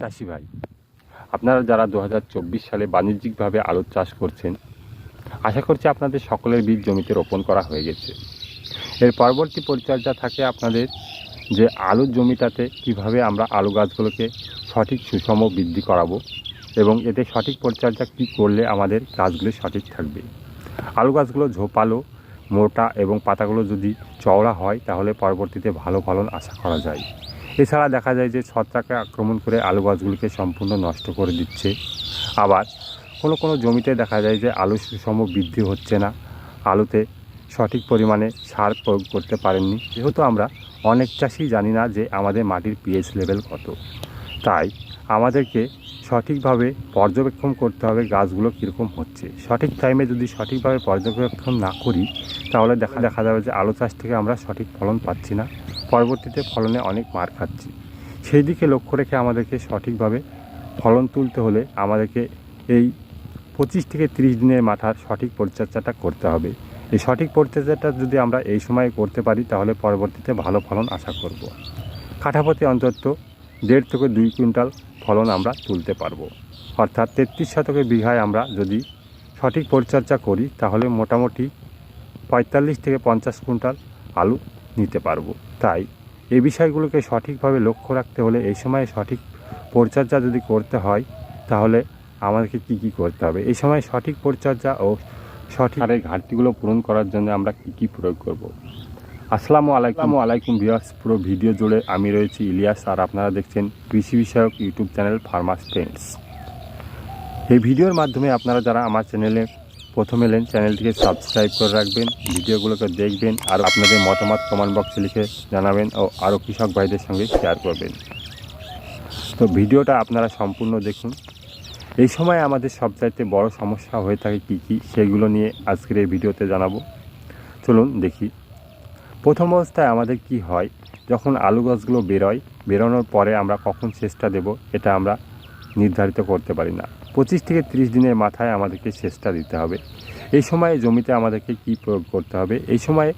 চাষি ভাই, আপনারা যারা দু হাজার চব্বিশ সালে বাণিজ্যিকভাবে আলুর চাষ করছেন, আশা করছি আপনাদের সকলের বীজ জমিতে রোপণ করা হয়ে গেছে। এর পরবর্তী পরিচর্যা থাকে আপনাদের যে আলুর জমিটাতে কীভাবে আমরা আলু গাছগুলোকে সঠিক সুষম বৃদ্ধি করাবো এবং এতে সঠিক পরিচর্যা কী করলে আমাদের গাছগুলো সঠিক থাকবে। আলু গাছগুলো ঝোপালো, মোটা এবং পাতাগুলো যদি চওড়া হয়, তাহলে পরবর্তীতে ভালো ফলন আশা করা যায়। এছাড়া দেখা যায় যে ছত্রাকে আক্রমণ করে আলু গাছগুলিকে সম্পূর্ণ নষ্ট করে দিচ্ছে। আবার কোনো কোনো জমিতে দেখা যায় যে আলু সুষম বৃদ্ধি হচ্ছে না। আলুতে সঠিক পরিমাণে সার প্রয়োগ করতে পারেননি। যেহেতু আমরা অনেক চাষি জানি না যে আমাদের মাটির পিএইচ লেভেল কত। তাই আমাদেরকে সঠিকভাবে পর্যবেক্ষণ করতে হবে গাছগুলো কীরকম হচ্ছে। সঠিক টাইমে যদি সঠিকভাবে পর্যবেক্ষণ না করি, তাহলে দেখা দেখা যাবে যে আলু চাষ থেকে আমরা সঠিক ফলন পাচ্ছি না। পরবর্তীতে ফলনে অনেক মার খাচ্ছি। সেই দিকে লক্ষ্য রেখে আমাদেরকে সঠিকভাবে ফলন তুলতে হলে আমাদেরকে এই পঁচিশ থেকে তিরিশ দিনের মাথার সঠিক পরিচর্যাটা করতে হবে। এই সঠিক পরিচর্যাটা যদি আমরা এই সময়ে করতে পারি, তাহলে পরবর্তীতে ভালো ফলন আশা করব। কাঠাপতি অন্তত দেড় থেকে দুই কুইন্টাল ফলন আমরা তুলতে পারব। অর্থাৎ তেত্রিশ শতকের বিঘায় আমরা যদি সঠিক পরিচর্যা করি, তাহলে মোটামুটি পঁয়তাল্লিশ থেকে পঞ্চাশ কুইন্টাল আলু নিতে পারব। তাই এই বিষয়গুলোকে সঠিকভাবে লক্ষ্য রাখতে হলে এই সময়ে সঠিক পরিচর্যা যদি করতে হয় তাহলে আমাদেরকে কি কি করতে হবে? এই সময় সঠিক পরিচর্যা ও সঠিক আর এই ঘাটতিগুলো পূরণ করার জন্য আমরা কি কি প্রয়োগ করব। আসসালামু আলাইকুম। আলাইকুম ভিউয়ার্স পুরো ভিডিও জুড়ে আমি রয়েছি ইলিয়াস আর আপনারা দেখছেন কৃষি বিষয়ক ইউটিউব চ্যানেল ফার্মাস ফ্রেন্ডস এই ভিডিওর মাধ্যমে আপনারা যারা আমার চ্যানেলে প্রথম এলেন চ্যানেলটিকে সাবস্ক্রাইব করে রাখবেন, ভিডিওগুলোকে দেখবেন, আর আপনাদের মতামত কমেন্ট বক্সে লিখে জানাবেন ও আরও কৃষক ভাইদের সঙ্গে শেয়ার করবেন। তো ভিডিওটা আপনারা সম্পূর্ণ দেখুন। এই সময় আমাদের সবচাইতে বড় সমস্যা হয়ে থাকে কী কী, সেগুলো নিয়ে আজকের এই ভিডিওতে জানাব। চলুন দেখি। প্রথম অবস্থায় আমাদের কি হয়, যখন আলু গাছগুলো বেরোয়, বেরোনোর পরে আমরা কখন সেচটা দেব, এটা আমরা নির্ধারিত করতে পারি না। পঁচিশ থেকে তিরিশ দিনের মাথায় আমাদেরকে সেচটা দিতে হবে। এই সময়ে জমিতে আমাদেরকে কি প্রয়োগ করতে হবে? এই সময়ে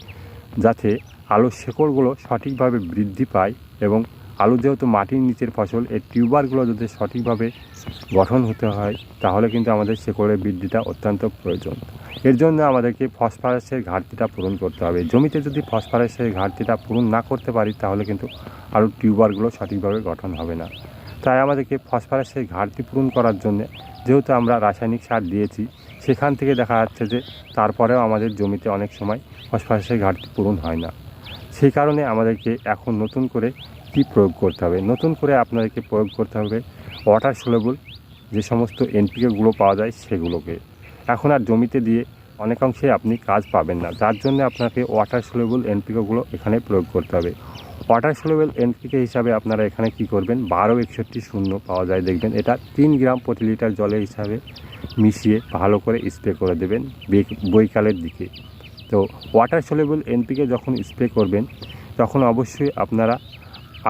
যাতে আলুর শেকড়গুলো সঠিকভাবে বৃদ্ধি পায় এবং আলু যেহেতু মাটির নিচের ফসল, এই টিউবারগুলো যদি সঠিকভাবে গঠন হতে হয়, তাহলে কিন্তু আমাদের শেকড়ের বৃদ্ধিটা অত্যন্ত প্রয়োজন। এর জন্য আমাদেরকে ফসফরাসের ঘাটতিটা পূরণ করতে হবে। জমিতে যদি ফসফরাসের ঘাটতিটা পূরণ না করতে পারি, তাহলে কিন্তু আলুর টিউবারগুলো সঠিকভাবে গঠন হবে না। তাই আমাদেরকে ফসফরাসের ঘাটতি পূরণ করার জন্য যেহেতু আমরা রাসায়নিক সার দিয়েছি, সেখান থেকে দেখা যাচ্ছে যে তারপরেও আমাদের জমিতে অনেক সময় ফসফরাসের ঘাটতি পূরণ হয় না। সেই কারণে আমাদেরকে এখন নতুন করে কি প্রয়োগ করতে হবে? নতুন করে আপনাদেরকে প্রয়োগ করতে হবে ওয়াটার সোলেবল যে সমস্ত এনপিকেগুলো পাওয়া যায় সেগুলোকে। এখন আর জমিতে দিয়ে অনেকাংশে আপনি কাজ পাবেন না। যার জন্য আপনাকে ওয়াটার সোলেবল এনপিকেগুলো এখানে প্রয়োগ করতে হবে। ওয়াটার সোলেবেল এনপিকে হিসাবে আপনারা এখানে কি করবেন? বারো একষট্টি শূন্য পাওয়া যায়, দেখবেন। এটা তিন গ্রাম প্রতি লিটার জলের হিসাবে মিশিয়ে ভালো করে স্প্রে করে দেবেন বৈকালের দিকে। তো ওয়াটার সোলেবল এনপিকে যখন স্প্রে করবেন, তখন অবশ্যই আপনারা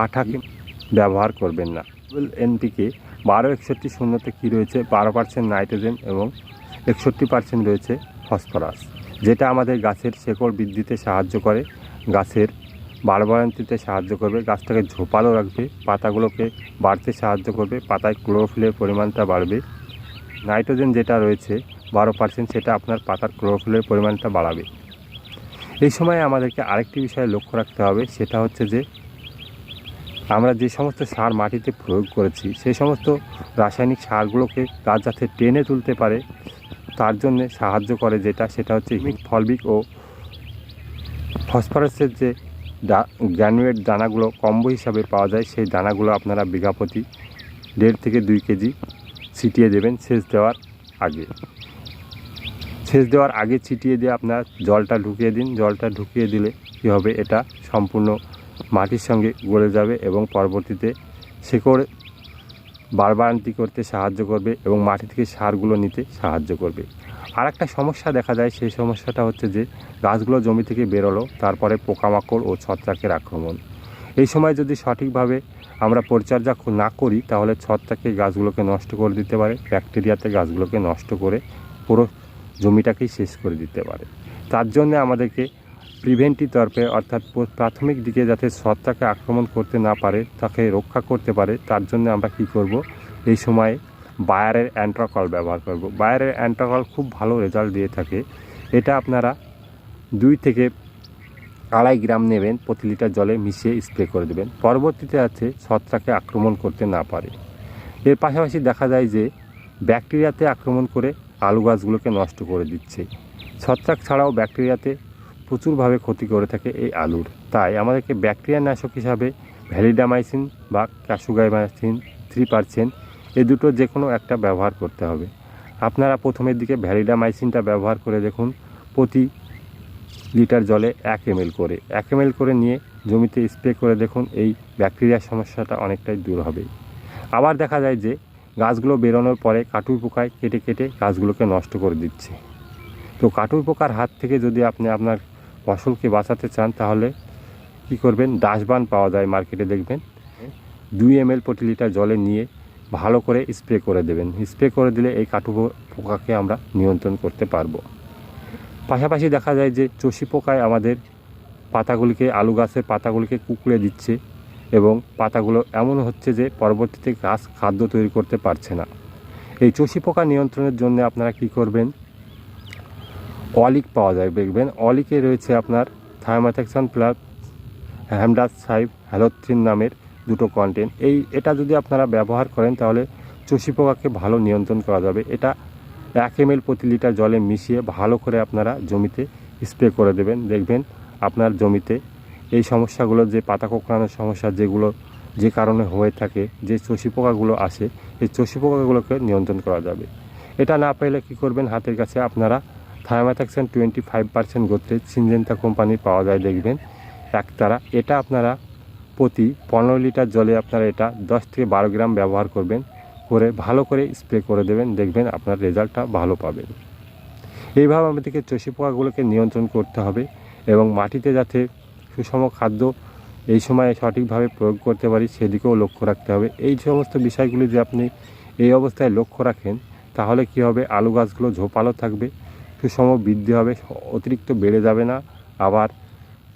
আঠাকে ব্যবহার করবেন না। এনপিকে বারো একষট্টি শূন্যতে কী রয়েছে? বারো পার্সেন্ট নাইট্রোজেন এবং একষট্টি পার্সেন্ট রয়েছে ফসফরাস যেটা আমাদের গাছের শেকড় বৃদ্ধিতে সাহায্য করে। গাছের বাড়বাড়ন্তিতে সাহায্য করবে, গাছটাকে ঝোপালো রাখবে, পাতাগুলোকে বাড়তে সাহায্য করবে, পাতায় ক্লোরোফিলের পরিমাণটা বাড়বে। নাইট্রোজেন যেটা রয়েছে, বারো পার্সেন্ট সেটা আপনার পাতার ক্লোরোফিলের পরিমাণটা বাড়াবে। এই সময় আমাদেরকে আরেকটি বিষয়ে লক্ষ্য রাখতে হবে, সেটা হচ্ছে যে আমরা যে সমস্ত সার মাটিতে প্রয়োগ করেছি, সেই সমস্ত রাসায়নিক সারগুলোকে গাছ যাতে টেনে তুলতে পারে, তার জন্য সাহায্য করে যেটা, সেটা হচ্ছে ফলবিক ও ফসফরাসের যে গ্র্যানুয়েট দানাগুলো কম্বো হিসাবে পাওয়া যায়। সেই দানাগুলো আপনারা বিঘা প্রতি দেড় থেকে দুই কেজি ছিটিয়ে দেবেন সেচ দেওয়ার আগে। সেচ দেওয়ার আগে ছিটিয়ে দিয়ে আপনার জলটা ঢুকিয়ে দিন। জলটা ঢুকিয়ে দিলে কী হবে? এটা সম্পূর্ণ মাটির সঙ্গে গলে যাবে এবং পরবর্তীতে শেকড় বারবারান্তি করতে সাহায্য করবে এবং মাটি থেকে সারগুলো নিতে সাহায্য করবে। আর একটা সমস্যা দেখা যায়, সেই সমস্যাটা হচ্ছে যে গাছগুলো জমি থেকে বেরোলো, তারপরে পোকামাকড় ও ছত্রাকের আক্রমণ। এই সময় যদি সঠিকভাবে আমরা পরিচর্যা না করি, তাহলে ছত্রাকে গাছগুলোকে নষ্ট করে দিতে পারে, ব্যাকটেরিয়াতে গাছগুলোকে নষ্ট করে পুরো জমিটাকেই শেষ করে দিতে পারে। তার জন্য আমাদেরকে প্রিভেন্টিভ তরফে অর্থাৎ প্রাথমিক দিকে যাতে ছত্রাকে আক্রমণ করতে না পারে, তাকে রক্ষা করতে পারে, তার জন্য আমরা কি করব, এই সময়ে বায়ারের অ্যান্ট্রাকল ব্যবহার করব। বায়ারের অ্যান্ট্রাকল খুব ভালো রেজাল্ট দিয়ে থাকে। এটা আপনারা দুই থেকে আড়াই গ্রাম নেবেন, প্রতি লিটার জলে মিশিয়ে স্প্রে করে দেবেন। পরবর্তীতে আছে ছত্রাকে আক্রমণ করতে না পারে। এর পাশাপাশি দেখা যায় যে ব্যাকটেরিয়াতে আক্রমণ করে আলু গাছগুলোকে নষ্ট করে দিচ্ছে। ছত্রাক ছাড়াও ব্যাকটেরিয়াতে প্রচুরভাবে ক্ষতি করে থাকে এই আলুর। তাই আমাদেরকে ব্যাকটেরিয়া নাশক হিসাবে ভ্যালিডামাইসিন বা ক্যাসুগাইমাইসিন থ্রি পার্সেন্ট এই দুটো যে কোনো একটা ব্যবহার করতে হবে। আপনারা প্রথমের দিকে ভ্যালিডামাইসিনটা ব্যবহার করে দেখুন। প্রতি লিটার জলে এক এম করে। এক এম করে নিয়ে জমিতে স্প্রে করে দেখুন, এই ব্যাকটেরিয়ার সমস্যাটা অনেকটাই দূর হবে। আবার দেখা যায় যে গাছগুলো বেরোনোর পরে কাটুই পোকায় কেটে কেটে গাছগুলোকে নষ্ট করে দিচ্ছে। তো কাটুই পোকার হাত থেকে যদি আপনি আপনার ফসলকে বাঁচাতে চান, তাহলে কি করবেন? ডাসবান পাওয়া যায় মার্কেটে দেখবেন। দুই এম প্রতি লিটার জলে নিয়ে ভালো করে স্প্রে করে দেবেন। স্প্রে করে দিলে এই কাটু পোকাকে আমরা নিয়ন্ত্রণ করতে পারব। পাশাপাশি দেখা যায় যে চষি পোকায় আমাদের পাতাগুলিকে, আলু গাছের পাতাগুলিকে কুকড়ে দিচ্ছে এবং পাতাগুলো এমন হচ্ছে যে পরবর্তীতে গাছ খাদ্য তৈরি করতে পারছে না। এই চষি পোকা নিয়ন্ত্রণের জন্য আপনারা কি করবেন? অলিক পাওয়া যায়, দেখবেন। অলিকে রয়েছে আপনার থায়ামাথেক্সান প্লাস হ্যামডাস সাইব হ্যালোথ্রিন নামের দুটো কন্টেন্ট এই, এটা যদি আপনারা ব্যবহার করেন তাহলে চষি পোকাকে ভালো নিয়ন্ত্রণ করা যাবে। এটা এক এম প্রতি লিটার জলে মিশিয়ে ভালো করে আপনারা জমিতে স্প্রে করে দেবেন। দেখবেন আপনার জমিতে এই সমস্যাগুলো, যে পাতা কোঁকড়ানোর সমস্যা, যেগুলো, যে কারণে হয়ে থাকে, যে চষি পোকাগুলো আসে, এই চষি পোকাগুলোকে নিয়ন্ত্রণ করা যাবে। এটা না পেলে কি করবেন? হাতের কাছে আপনারা থায়ামাথাক্সান টোয়েন্টি ফাইভ পার্সেন্ট গোত্রে সিনজেন্তা কোম্পানি পাওয়া যায়, দেখবেন। একতারা এটা আপনারা প্রতি পনেরো লিটার জলে আপনারা এটা দশ থেকে বারো গ্রাম ব্যবহার করবেন। করে ভালো করে স্প্রে করে দেবেন, দেখবেন আপনার রেজাল্টটা ভালো পাবেন। এইভাবে আমাদেরকে চষি পোকাগুলোকে নিয়ন্ত্রণ করতে হবে এবং মাটিতে যাতে সুষম খাদ্য এই সময়ে সঠিকভাবে প্রয়োগ করতে পারি, সেদিকেও লক্ষ্য রাখতে হবে। এই সমস্ত বিষয়গুলি যে আপনি এই অবস্থায় লক্ষ্য রাখেন, তাহলে কি হবে? আলু গাছগুলো ঝোপালো থাকবে, সুষম বৃদ্ধি হবে, অতিরিক্ত বেড়ে যাবে না, আবার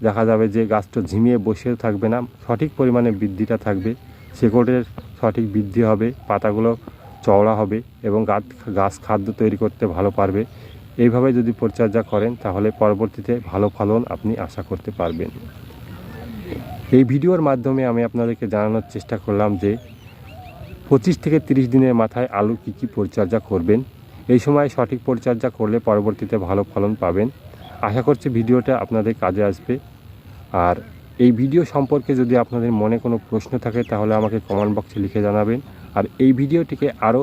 দেখা যাবে যে গাছটা ঝিমিয়ে বসেও থাকবে না, সঠিক পরিমাণে বৃদ্ধিটা থাকবে, শেকড়ের সঠিক বৃদ্ধি হবে, পাতাগুলো চওড়া হবে এবং গাছ গাছ খাদ্য তৈরি করতে ভালো পারবে। এইভাবে যদি পরিচর্যা করেন, তাহলে পরবর্তীতে ভালো ফলন আপনি আশা করতে পারবেন। এই ভিডিওর মাধ্যমে আমি আপনাদেরকে জানানোর চেষ্টা করলাম যে পঁচিশ থেকে তিরিশ দিনের মাথায় আলু কী কী পরিচর্যা করবেন। এই সময় সঠিক পরিচর্যা করলে পরবর্তীতে ভালো ফলন পাবেন। আশা করছি ভিডিওটা আপনাদের কাজে আসবে। আর এই ভিডিও সম্পর্কে যদি আপনাদের মনে কোনো প্রশ্ন থাকে, তাহলে আমাকে কমেন্ট বক্সে লিখে জানাবেন। আর এই ভিডিওটিকে আরও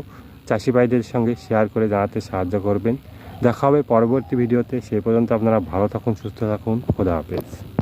চাষি ভাইদের সঙ্গে শেয়ার করে জানাতে সাহায্য করবেন। দেখা হবে পরবর্তী ভিডিওতে। সে পর্যন্ত আপনারা ভালো থাকুন, সুস্থ থাকুন। খোদা হাফেজ।